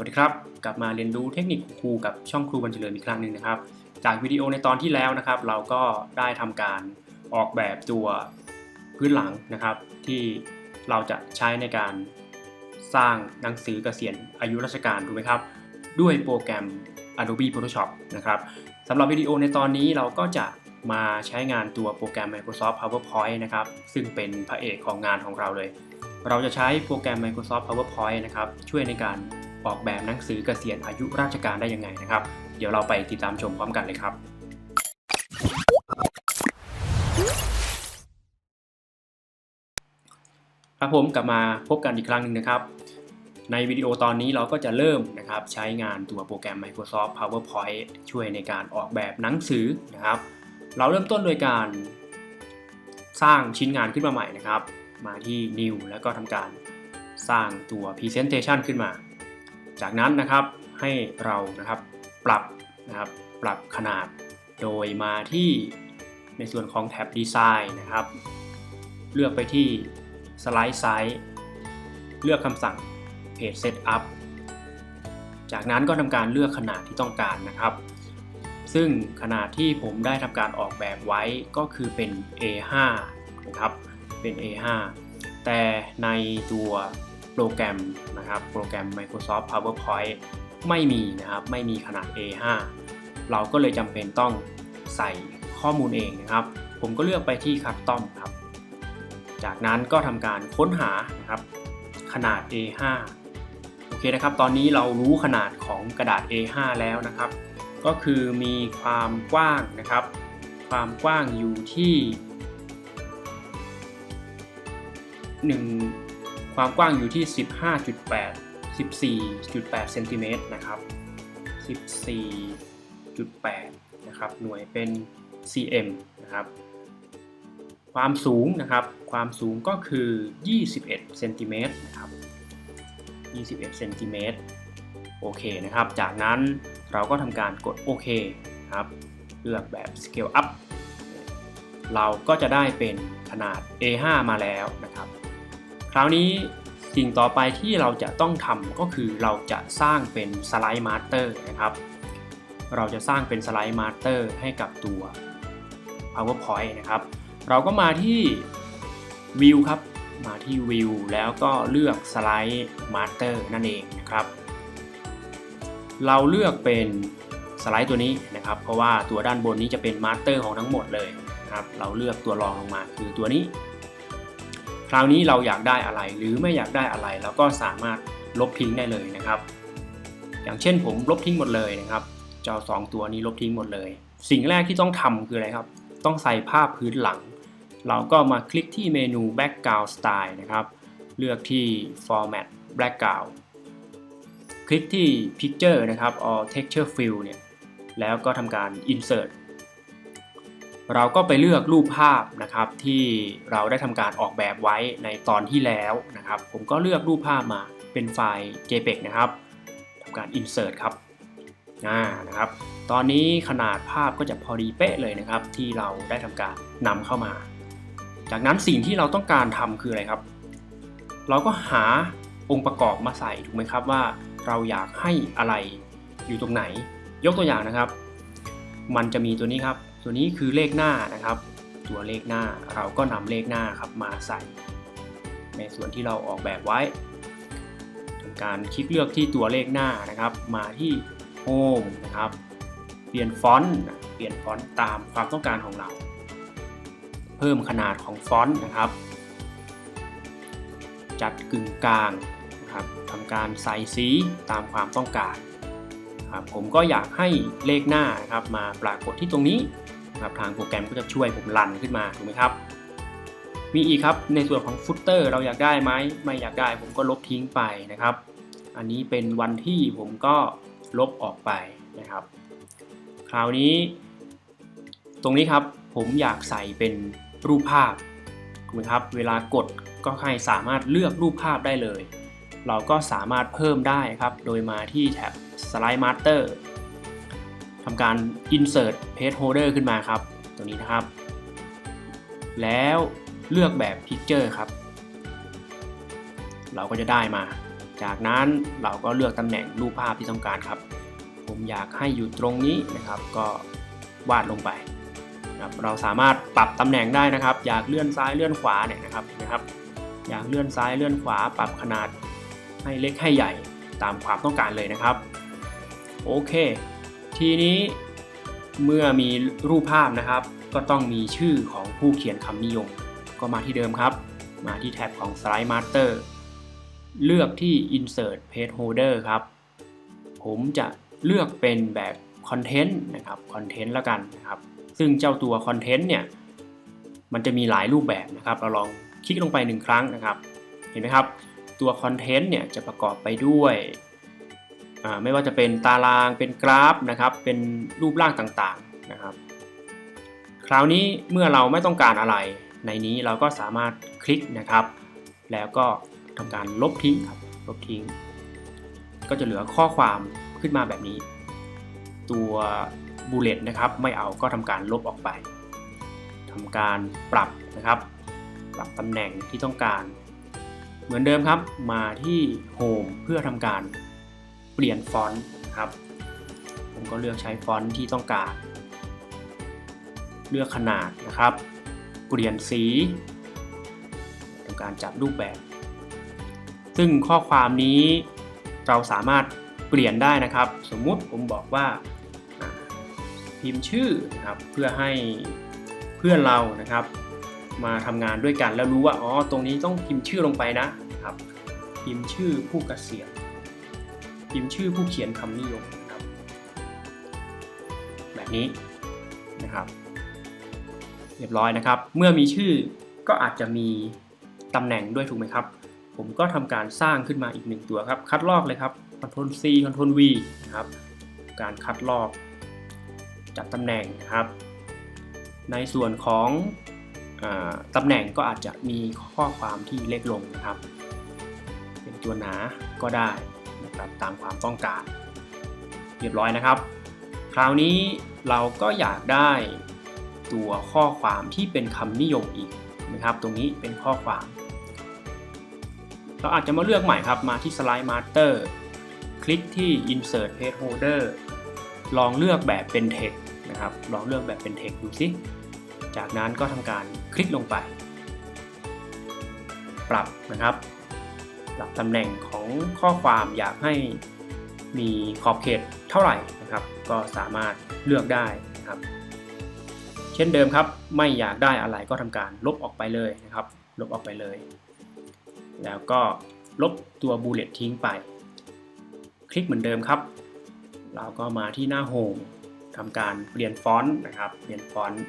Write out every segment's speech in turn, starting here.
วัสดีครับ กลับมาเรียนรู้เทคนิคครูกับช่องครูบรรเจริญอีกครั้งหนึ่งนะครับ จากวิดีโอในตอนที่แล้วนะครับ เราก็ได้ทำการออกแบบตัวพื้นหลังนะครับ ที่เราจะใช้ในการสร้างหนังสือเกษียณอายุราชการถูกไหมครับ ด้วยโปรแกรม Adobe Photoshop นะครับสำหรับวิดีโอในตอนนี้เราก็จะมาใช้งานตัวโปรแกรม Microsoft PowerPoint นะครับ ซึ่งเป็นพระเอกของงานของเราเลย เราจะใช้โปรแกรม Microsoft PowerPoint นะครับ ช่วยในการ ออกแบบหนังสือเกษียณอายุราชการได้ยังไงนะครับ เดี๋ยวเราไปติดตามชมพร้อมกันเลยครับ ครับผมกลับมาพบกันอีกครั้งหนึ่งนะครับ ในวิดีโอตอนนี้เราก็จะเริ่มนะครับใช้งานตัวโปรแกรม Microsoft PowerPoint ช่วยในการออกแบบหนังสือนะครับ เราเริ่มต้นโดยการสร้างชิ้นงานขึ้นมาใหม่นะครับ มาที่ New แล้วก็ทำการสร้างตัว Presentation ขึ้นมา จากนั้นนะครับให้เรานะครับปรับนะครับปรับขนาดโดยมาที่ในส่วนของแท็บ Design นะครับ เลือกไปที่ Slide Size เลือกคำสั่ง Page Setup จากนั้นก็ทำการเลือกขนาดที่ต้องการนะครับ ซึ่งขนาดที่ผมได้ทำการออกแบบไว้ก็คือเป็น A5 นะครับ เป็น A5 แต่ในตัว รแกรมนะครับโปรแกรม Microsoft PowerPoint ไม่มีนะครับไม่มีขนาด A5 เราก็เลยจำเป็นต้องใส่ข้อมูลเองนะครับ ผมก็เลือกไปที่ Custom ครับ จากนั้นก็ทำการค้นหานะครับขนาด A5 โอเคนะครับ ตอนนี้เรารู้ขนาดของกระดาษ A5 แล้วนะครับ ก็คือมีความกว้างนะครับ ความกว้างอยู่ที่ 1 ความกว้างอยู่ที่ 15.8 14.8เซนติเมตรนะครับ 14.8 นะครับ หน่วยเป็น cm นะครับ ความสูงนะครับ ความสูงก็คือ 21เซนติเมตรนะครับ 21เซนติเมตร โอเคนะครับ จากนั้นเราก็ทำการกดโอเคครับ เลือกแบบ Scale Up เราก็จะได้เป็นขนาด A5 มาแล้วนะครับ คราวนี้สิ่งต่อไปที่เราจะต้องทำก็คือเราจะสร้างเป็นสไลด์มาสเตอร์นะครับ เราจะสร้างเป็นสไลด์มาสเตอร์ให้กับตัว PowerPoint นะครับ เราก็มาที่ View ครับ มาที่ View แล้วก็เลือกสไลด์มาสเตอร์นั่นเองนะครับ เราเลือกเป็นสไลด์ตัวนี้นะครับ เพราะว่าตัวด้านบนนี้จะเป็นมาสเตอร์ของทั้งหมดเลยนะครับ เราเลือกตัวรองลงมาคือตัวนี้ คราวนี้เราอยากได้อะไรหรือไม่อยากได้อะไรเราก็สามารถลบทิ้งได้เลยนะครับ อย่างเช่นผมลบทิ้งหมดเลยนะครับเจ้าสองตัวนี้ลบทิ้งหมดเลย สิ่งแรกที่ต้องทำคืออะไรครับ ต้องใส่ภาพพื้นหลัง เราก็มาคลิกที่เมนู background style นะครับ เลือกที่ format background คลิกที่ picture นะครับ or texture fill เนี่ย แล้วก็ทำการ insert เราก็ไปเลือกรูปภาพนะครับที่เราได้ทำการออกแบบไว้ในตอนที่แล้วนะครับ ผมก็เลือกรูปภาพมาเป็นไฟล์ JPEG นะครับทำการ insert ครับอ่านะครับ ตอนนี้ขนาดภาพก็จะพอดีเป๊ะเลยนะครับ ที่เราได้ทำการนำเข้ามา จากนั้นสิ่งที่เราต้องการทำคืออะไรครับ เราก็หาองค์ประกอบมาใส่ถูกไหมครับว่าเราอยากให้อะไรอยู่ตรงไหน ยกตัวอย่างนะครับ มันจะมีตัวนี้ครับ ตัวนี้คือเลขหน้านะครับ ตัวเลขหน้าเราก็นำเลขหน้าครับมาใส่ ในส่วนที่เราออกแบบไว้ทำการคลิกเลือกที่ตัวเลขหน้านะครับ มาที่โฮมนะครับ เปลี่ยนฟอนต์เปลี่ยนฟอนต์ตามความต้องการของเรา เพิ่มขนาดของฟอนต์นะครับ จัดกึ่งกลางนะครับทำการใส่สีตามความต้องการครับผมก็อยากให้เลขหน้านะครับมาปรากฏที่ตรงนี้ นะครับทางโปรแกรมก็จะช่วยผมรันขึ้นมาถูกไหมครับ มีอีกครับในส่วนของฟุตเตอร์เราอยากได้ไหมไม่อยากได้ผมก็ลบทิ้งไปนะครับ อันนี้เป็นวันที่ผมก็ลบออกไปนะครับ คราวนี้ ตรงนี้ครับผมอยากใส่เป็นรูปภาพถูกไหมครับ เวลากดก็ให้สามารถเลือกรูปภาพได้เลย เราก็สามารถเพิ่มได้ครับ โดยมาที่แท็บ Slide Master ทำการ Insert Page Holder ขึ้นมาครับ ตัวนี้นะครับ แล้วเลือกแบบ Picture ครับ เราก็จะได้มา จากนั้นเราก็เลือกตำแหน่งรูปภาพที่ต้องการครับ ผมอยากให้อยู่ตรงนี้นะครับ ก็วาดลงไปนะครับเราสามารถปรับตำแหน่งได้นะครับ อยากเลื่อนซ้ายเลื่อนขวาเนี่ยนะครับนะครับ อยากเลื่อนซ้ายเลื่อนขวา ปรับขนาดให้เล็กให้ใหญ่ตามความต้องการเลยนะครับ โอเค ทีนี้เมื่อมีรูปภาพนะครับ ก็ต้องมีชื่อของผู้เขียนคำนิยม ก็มาที่เดิมครับ มาที่แท็บของ Slide Master เลือกที่ Insert Page Holder ครับ ผมจะเลือกเป็นแบบ Content นะครับ Content แล้วกันนะครับ ซึ่งเจ้าตัว Content เนี่ย มันจะมีหลายรูปแบบนะครับ เราลองคลิกลงไปหนึ่งครั้งนะครับ เห็นไหมครับ ตัว Content เนี่ยจะประกอบไปด้วย ไม่ว่าจะเป็นตารางเป็นกราฟนะครับเป็นรูปร่างต่างๆนะครับ คราวนี้เมื่อเราไม่ต้องการอะไร ในนี้เราก็สามารถคลิกนะครับ แล้วก็ทำการลบทิ้งครับลบทิ้ง ก็จะเหลือข้อความขึ้นมาแบบนี้ ตัวบูเลตนะครับไม่เอาก็ทำการลบออกไปทำการปรับนะครับ ปรับตำแหน่งที่ต้องการ เหมือนเดิมครับมาที่ Home เพื่อทำการ เปลี่ยนฟอนต์ครับ ผมก็เลือกใช้ฟอนต์ที่ต้องการ เลือกขนาดนะครับ เปลี่ยนสีทำการจับรูปแบบ ซึ่งข้อความนี้เราสามารถเปลี่ยนได้นะครับ สมมุติผมบอกว่าอ่าพิมพ์ชื่อนะครับเพื่อให้เพื่อนเรานะครับ มาทำงานด้วยกันแล้วรู้ว่าอ๋อตรงนี้ต้องพิมพ์ชื่อลงไปนะครับ พิมพ์ชื่อผู้เกษียณ พิมพ์ชื่อผู้เขียนคำนิยมครับแบบนี้นะครับ เรียบร้อยนะครับ เมื่อมีชื่อก็อาจจะมีตำแหน่งด้วยถูกไหมครับ ผมก็ทำการสร้างขึ้นมาอีกหนึ่งตัวครับ คัดลอกเลยครับ Ctrl C Ctrl V นะครับ การคัดลอก จัดตำแหน่งนะครับ ในส่วนของอตำแหน่งก็อาจจะมีข้อความที่เล็กลงนะครับ เป็นตัวหนาก็ได้ นะครับตามความต้องการ เรียบร้อยนะครับ คราวนี้เราก็อยากได้ตัวข้อความที่เป็นคำนิยมอีกนะครับ ตรงนี้เป็นข้อความ เราอาจจะมาเลือกใหม่ครับมาที่ Slide Master คลิกที่ Insert Page Holder ลองเลือกแบบเป็น Text นะครับ ลองเลือกแบบเป็น Text ดูสิจากนั้นก็ทำการคลิกลงไป ปรับนะครับ ปรับตำแหน่งของข้อความอยากให้มีขอบเขตเท่าไหร่นะครับ ก็สามารถเลือกได้นะครับ เช่นเดิมครับ ไม่อยากได้อะไรก็ทำการลบออกไปเลยนะครับ ลบออกไปเลย แล้วก็ลบตัวบูเลตทิ้งไป คลิกเหมือนเดิมครับ เราก็มาที่หน้าโฮมทำการเปลี่ยนฟอนต์นะครับ เปลี่ยนฟอนต์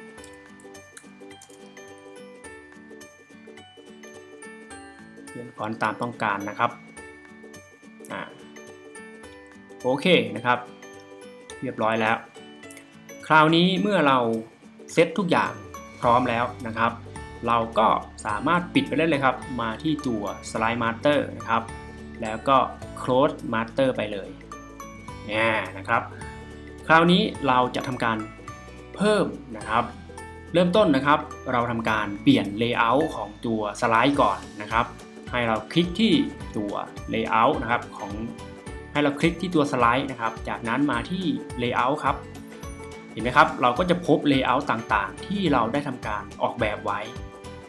เปลี่ยนฟอนต์ตามต้องการนะครับอ่าโอเคนะครับ เรียบร้อยแล้ว คราวนี้เมื่อเราเซตทุกอย่างพร้อมแล้วนะครับ เราก็สามารถปิดไปได้เลยครับ มาที่ตัว Slide Master นะครับ แล้วก็ Close Master ไปเลยนี่นะครับ คราวนี้เราจะทำการเพิ่มนะครับ เริ่มต้นนะครับ เราทำการเปลี่ยน Layout ของตัวสไลด์ก่อนนะครับ ให้เราคลิกที่ตัว Layout นะครับของให้เราคลิกที่ตัวสไลด์นะครับ จากนั้นมาที่ Layout ครับ เห็นไหมครับ เราก็จะพบ Layout ต่างๆ ที่เราได้ทำการออกแบบไว้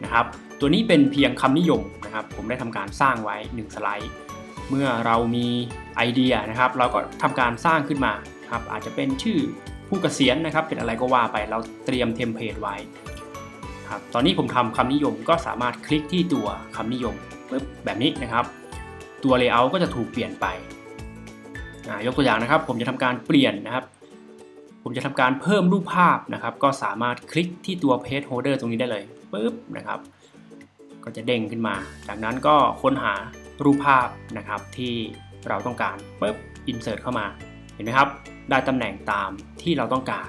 นะครับ ตัวนี้เป็นเพียงคำนิยมนะครับ ผมได้ทำการสร้างไว้ 1 สไลด์ เมื่อเรามีไอเดียนะครับ เราก็ทำการสร้างขึ้นมาครับ อาจจะเป็นชื่อผู้เกษียณนะครับ เป็นอะไรก็ว่าไป เราเตรียมเทมเพลตไว้ ครับตอนนี้ผมทำคำนิยมก็สามารถคลิกที่ตัวคำนิยมปึ๊บแบบนี้นะครับ ตัว Layout ก็จะถูกเปลี่ยนไปยกตัวอย่างนะครับ ผมจะทำการเปลี่ยนนะครับ ผมจะทำการเพิ่มรูปภาพนะครับ ก็สามารถคลิกที่ตัว Page Holder ตรงนี้ได้เลยปึ๊บนะครับ ก็จะเด้งขึ้นมา จากนั้นก็ค้นหารูปภาพนะครับที่เราต้องการปึ๊บ insert เข้ามาเห็นไหมครับ ได้ตำแหน่งตามที่เราต้องการ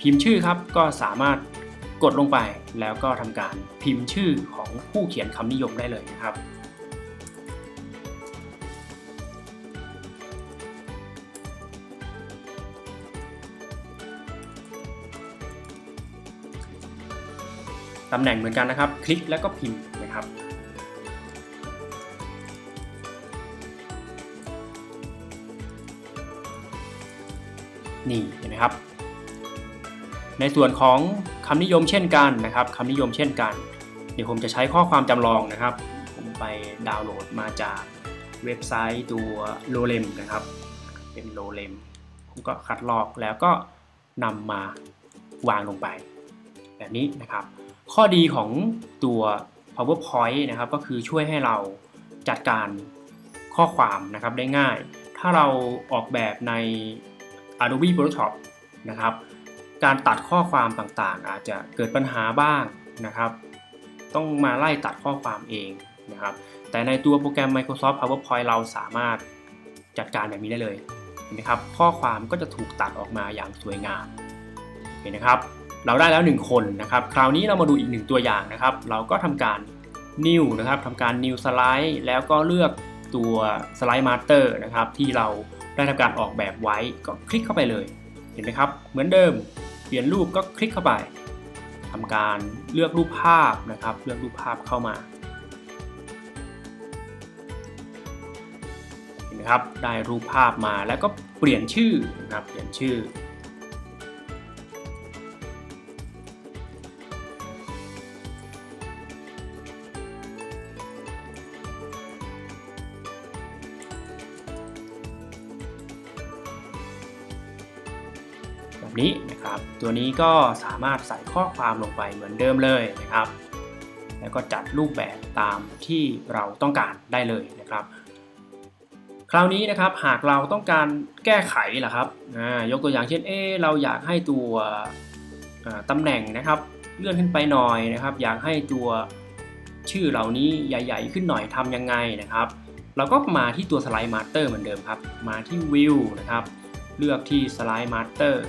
พิมพ์ชื่อครับก็สามารถ กดลงไปแล้วก็ทำการพิมพ์ชื่อของผู้เขียนคำนิยมได้เลยนะครับ ตำแหน่งเหมือนกันนะครับ คลิกแล้วก็พิมพ์นะครับนี่เห็นไหมครับ ในส่วนของคำนิยมเช่นกันนะครับคำนิยมเช่นกัน เดี๋ยวผมจะใช้ข้อความจำลองนะครับ ผมไปดาวน์โหลดมาจากเว็บไซต์ตัว l o l e m นะครับ เป็น l o l e m ผมก็คัดลอกแล้วก็นำมาวางลงไป แบบนี้นะครับ ข้อดีของตัว PowerPoint นะครับ ก็คือช่วยให้เราจัดการข้อความนะครับได้ง่าย ถ้าเราออกแบบใน Adobe Photoshop นะครับ การตัดข้อความต่างๆ อาจจะเกิดปัญหาบ้างนะครับ ต้องมาไล่ตัดข้อความเองนะครับ แต่ในตัวโปรแกรม Microsoft PowerPoint เราสามารถจัดการแบบนี้ได้เลยเห็นไหมครับ ข้อความก็จะถูกตัดออกมาอย่างสวยงาม เห็นนะครับ เราได้แล้ว 1 คนนะครับ คราวนี้เรามาดูอีกหนึ่งตัวอย่างนะครับ เราก็ทำการ new นะครับทำการ new slide แล้วก็เลือกตัว slide master นะครับที่เราได้ทำการออกแบบไว้ก็คลิกเข้าไปเลย เห็นไหมครับ เหมือนเดิม เปลี่ยนรูปก็คลิกเข้าไปทำการเลือกรูปภาพนะครับ เลือกรูปภาพเข้ามาเห็นไหมครับได้รูปภาพมาแล้วก็เปลี่ยนชื่อนะครับเปลี่ยนชื่อ แบบนี้นะครับ ตัวนี้ก็สามารถใส่ข้อความลงไปเหมือนเดิมเลยนะครับ แล้วก็จัดรูปแบบตามที่เราต้องการได้เลยนะครับ คราวนี้นะครับหากเราต้องการแก้ไขล่ะครับยกตัวอย่างเช่นเอเราอยากให้ตัวตำแหน่งนะครับ เลื่อนขึ้นไปหน่อยนะครับ อยากให้ตัวชื่อเหล่านี้ใหญ่ ๆ ขึ้นหน่อยทำยังไงนะครับ เราก็มาที่ตัวสไลด์มาสเตอร์เหมือนเดิมครับ มาที่วิวนะครับ เลือกที่สไลด์มาสเตอร์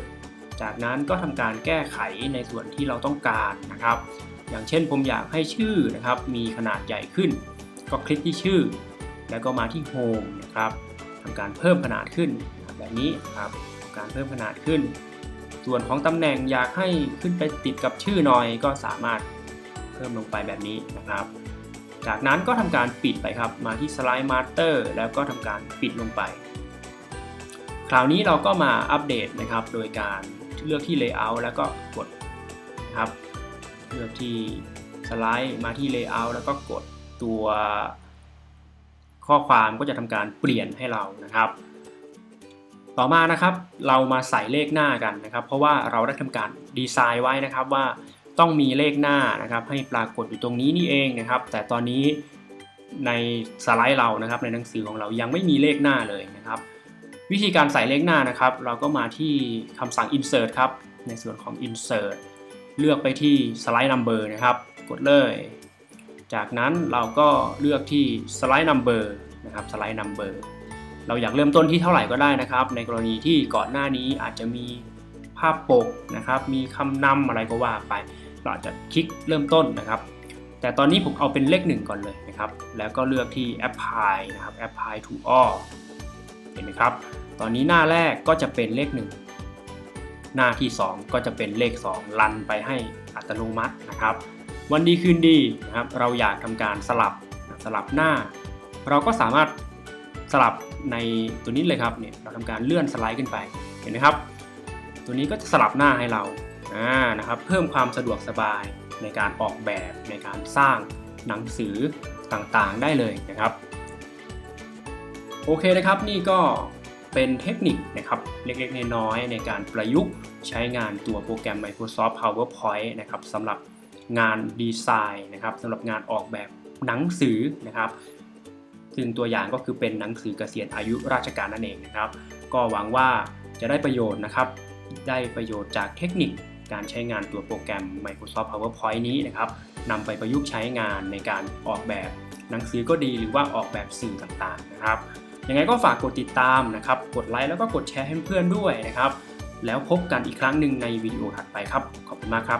จากนั้นก็ทำการแก้ไขในส่วนที่เราต้องการนะครับ อย่างเช่นผมอยากให้ชื่อนะครับ มีขนาดใหญ่ขึ้น ก็คลิกที่ชื่อ แล้วก็มาที่ Home นะครับทำการเพิ่มขนาดขึ้นแบบนี้ครับการเพิ่มขนาดขึ้น ส่วนของตำแหน่งอยากให้ขึ้นไปติดกับชื่อหน่อยก็สามารถเพิ่มลงไปแบบนี้นะครับ จากนั้นก็ทำการปิดไปครับ มาที่ Slide Master แล้วก็ทำการปิดลงไป คราวนี้เราก็มาอัปเดตนะครับ โดยการ เลือกที่ Layout แล้วก็กดครับ เลือกที่สไลด์มาที่ Layout แล้วก็กดตัวข้อความก็จะทำการเปลี่ยนให้เรานะครับ ต่อมานะครับเรามาใส่เลขหน้ากันนะครับ เพราะว่าเราได้ทำการดีไซน์ไว้นะครับว่าต้องมีเลขหน้านะครับให้ปรากฏอยู่ตรงนี้นี่เองนะครับ แต่ตอนนี้ในสไลด์เรานะครับในหนังสือของเรายังไม่มีเลขหน้าเลยนะครับ วิธีการใส่เลขหน้านะครับ เราก็มาที่คำสั่ง insert ครับ ในส่วนของ insert เลือกไปที่ slide number นะครับ กดเลย จากนั้นเราก็เลือกที่ slide number นะครับ slide number เราอยากเริ่มต้นที่เท่าไหร่ก็ได้นะครับ ในกรณีที่ก่อนหน้านี้อาจจะมีภาพปกนะครับ มีคำนำอะไรก็ว่าไป เราอาจจะคลิกเริ่มต้นนะครับ แต่ตอนนี้ผมเอาเป็นเลขหนึ่งก่อนเลยนะครับ แล้วก็เลือกที่ apply นะครับ apply to all เห็นไหมครับ ตอนนี้หน้าแรกก็จะเป็นเลข 1 หน้าที่ 2 ก็จะเป็นเลข 2 ลันไปให้อัตโนมัตินะครับ วันดีคืนดีนะครับ เราอยากทำการสลับสลับหน้า เราก็สามารถสลับในตัวนี้เลยครับเนี่ยเราทำการเลื่อนสไลด์ขึ้นไปเห็นไหมครับ ตัวนี้ก็จะสลับหน้าให้เราอ่านะครับ เพิ่มความสะดวกสบายในการออกแบบในการสร้างหนังสือต่างๆได้เลยนะครับ โอเคนะครับนี่ก็ เป็นเทคนิคนะครับเล็กๆ น้อยๆในการประยุกต์ใช้งานตัวโปรแกรม Microsoft PowerPoint นะครับสำหรับงานดีไซน์นะครับสำหรับงานออกแบบหนังสือนะครับ ซึ่งตัวอย่างก็คือเป็นหนังสือเกษียณอายุราชการนั่นเองนะครับ ก็หวังว่าจะได้ประโยชน์นะครับ ได้ประโยชน์จากเทคนิคการใช้งานตัวโปรแกรม Microsoft PowerPoint นี้นะครับนำไปประยุกต์ใช้งานในการออกแบบหนังสือก็ดีหรือว่าออกแบบสื่อต่างๆนะครับ ยังไงก็ฝากกดติดตามนะครับ กดไลค์แล้วก็กดแชร์ให้เพื่อนด้วยนะครับ แล้วพบกันอีกครั้งหนึ่งในวิดีโอถัดไปครับ ขอบคุณมากครับ